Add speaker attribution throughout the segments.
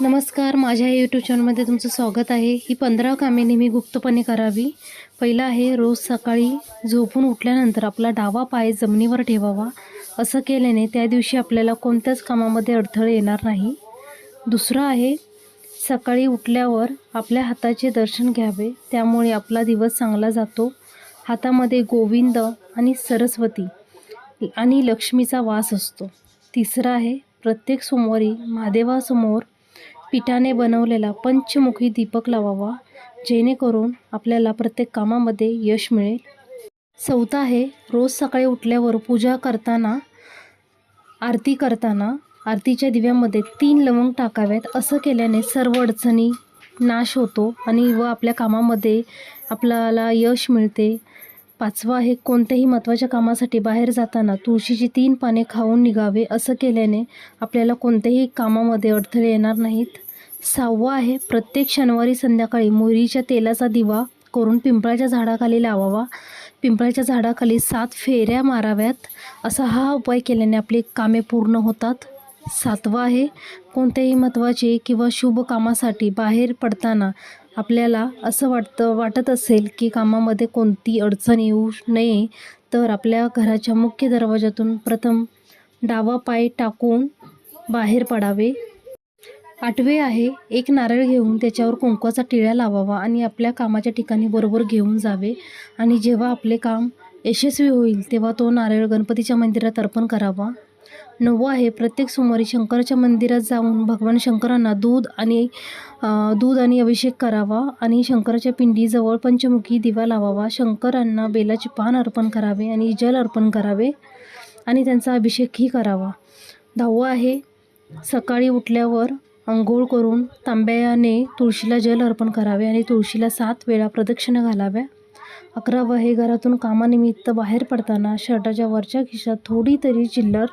Speaker 1: नमस्कार माझ्या यूट्यूब चॅनलमध्ये तुमचं स्वागत आहे. ही पंधरा कामे नेहमी गुप्तपणे करावी. पहिलं आहे रोज सकाळी झोपून उठल्यानंतर आपला डावा पाय जमिनीवर ठेवावा. असं केल्याने त्या दिवशी आपल्याला कोणत्याच कामामध्ये अडथळे येणार नाही. दुसरं आहे सकाळी उठल्यावर आपल्या हाताचे दर्शन घ्यावे. त्यामुळे आपला दिवस चांगला जातो. हातामध्ये गोविंद आणि सरस्वती आणि लक्ष्मीचा वास असतो. तिसरं आहे प्रत्येक सोमवारी महादेवासमोर पिठाने बनवलेला पंचमुखी दीपक लावावा जेणेकरून आपल्याला प्रत्येक कामामध्ये यश मिळेल. चौथा आहे रोज सकाळी उठल्यावर पूजा करताना आरती करताना आरतीच्या दिव्यामध्ये तीन लवंग टाकाव्यात. असं केल्याने सर्व अडचणी नाश होतो आणि व आपल्या कामामध्ये आपल्याला यश मिळते. पाचवा आहे कोणत्याही महत्त्वाच्या कामासाठी बाहेर जाताना तुळशीची तीन पाने खाऊन निघावे. असं केल्याने आपल्याला कोणत्याही कामामध्ये अडथळे येणार नाहीत. सहावं आहे प्रत्येक शनिवारी संध्याकाळी मोहरीच्या तेलाचा दिवा करून पिंपळाच्या झाडाखाली लावावा. पिंपळाच्या झाडाखाली सात फेऱ्या माराव्यात. असा हा उपाय केल्याने आपली कामे पूर्ण होतात. सातवा आहे कोणत्याही महत्त्वाचे किंवा शुभ कामासाठी बाहेर पडताना आपल्याला असं वाटतं वाटत असेल की कामामध्ये कोणती अडचण येऊ नये तर आपल्या घराच्या मुख्य दरवाजातून प्रथम डावा पाय टाकून बाहेर पडावे. आठवे आहे एक नारळ घेऊन त्याच्यावर कुंकवाचा टिळ्या लावावा आणि आपल्या कामाच्या ठिकाणी बरोबर घेऊन जावे. आणि जेव्हा आपले काम यशस्वी होईल तेव्हा तो नारळ गणपतीच्या मंदिरात अर्पण करावा. नववं आहे प्रत्येक सोमवारी शंकराच्या मंदिरात जाऊन भगवान शंकरांना दूध आणि दूध आणि अभिषेक करावा आणि शंकराच्या पिंडीजवळ पंचमुखी दिवा लावावा. शंकरांना बेलाचे पान अर्पण करावे आणि जल अर्पण करावे आणि त्यांचा अभिषेकही करावा. दहावं आहे सकाळी उठल्यावर अंघोळ करून तांब्याने तुळशीला जल अर्पण करावे आणि तुळशीला सात वेळा प्रदक्षिणा घालाव्या. अकरावं हे घरातून कामानिमित्त बाहेर पडताना शर्टाच्या वरच्या खिशात थोडी तरी चिल्लर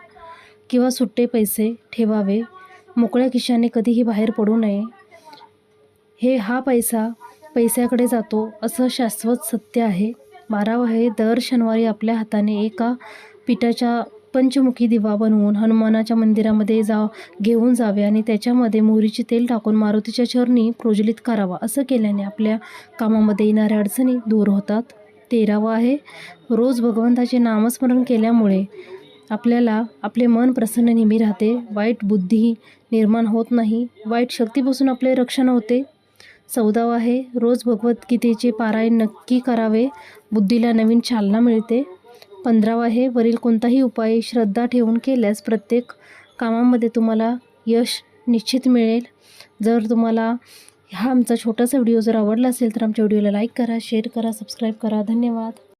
Speaker 1: किंवा सुट्टे पैसे ठेवावे. मोकळ्या खिशाने कधीही बाहेर पडू नये. हे हा पैसा पैशाकडे जातो असं शाश्वत सत्य आहे. बारावं हे दर शनिवारी आपल्या हाताने एका पिठाच्या पंचमुखी दिवा बनवून हनुमानाच्या मंदिरामध्ये जा घेऊन जावे आणि त्याच्यामध्ये मोहरीचे तेल टाकून मारुतीच्या चरणी प्रज्वलित करावा. असं केल्याने आपल्या कामामध्ये येणाऱ्या अडचणी दूर होतात. तेरावं आहे रोज भगवंताचे नामस्मरण केल्यामुळे आपल्याला आपले मन प्रसन्न नेहमी राहते. वाईट बुद्धी निर्माण होत नाही. वाईट शक्तीपासून आपले रक्षण होते. चौदावं आहे रोज भगवद्गीतेचे पारायण नक्की करावे. बुद्धीला नवीन चालना मिळते. पंधरावा आहे वरील कोणताही उपाय श्रद्धा ठेवून केल्यास प्रत्येक कामामध्ये तुम्हाला यश निश्चित मिळेल. जर तुम्हाला हा आमचा छोटासा व्हिडिओ जर आवडला असेल तर आमच्या व्हिडिओला लाईक करा शेअर करा सबस्क्राईब करा. धन्यवाद.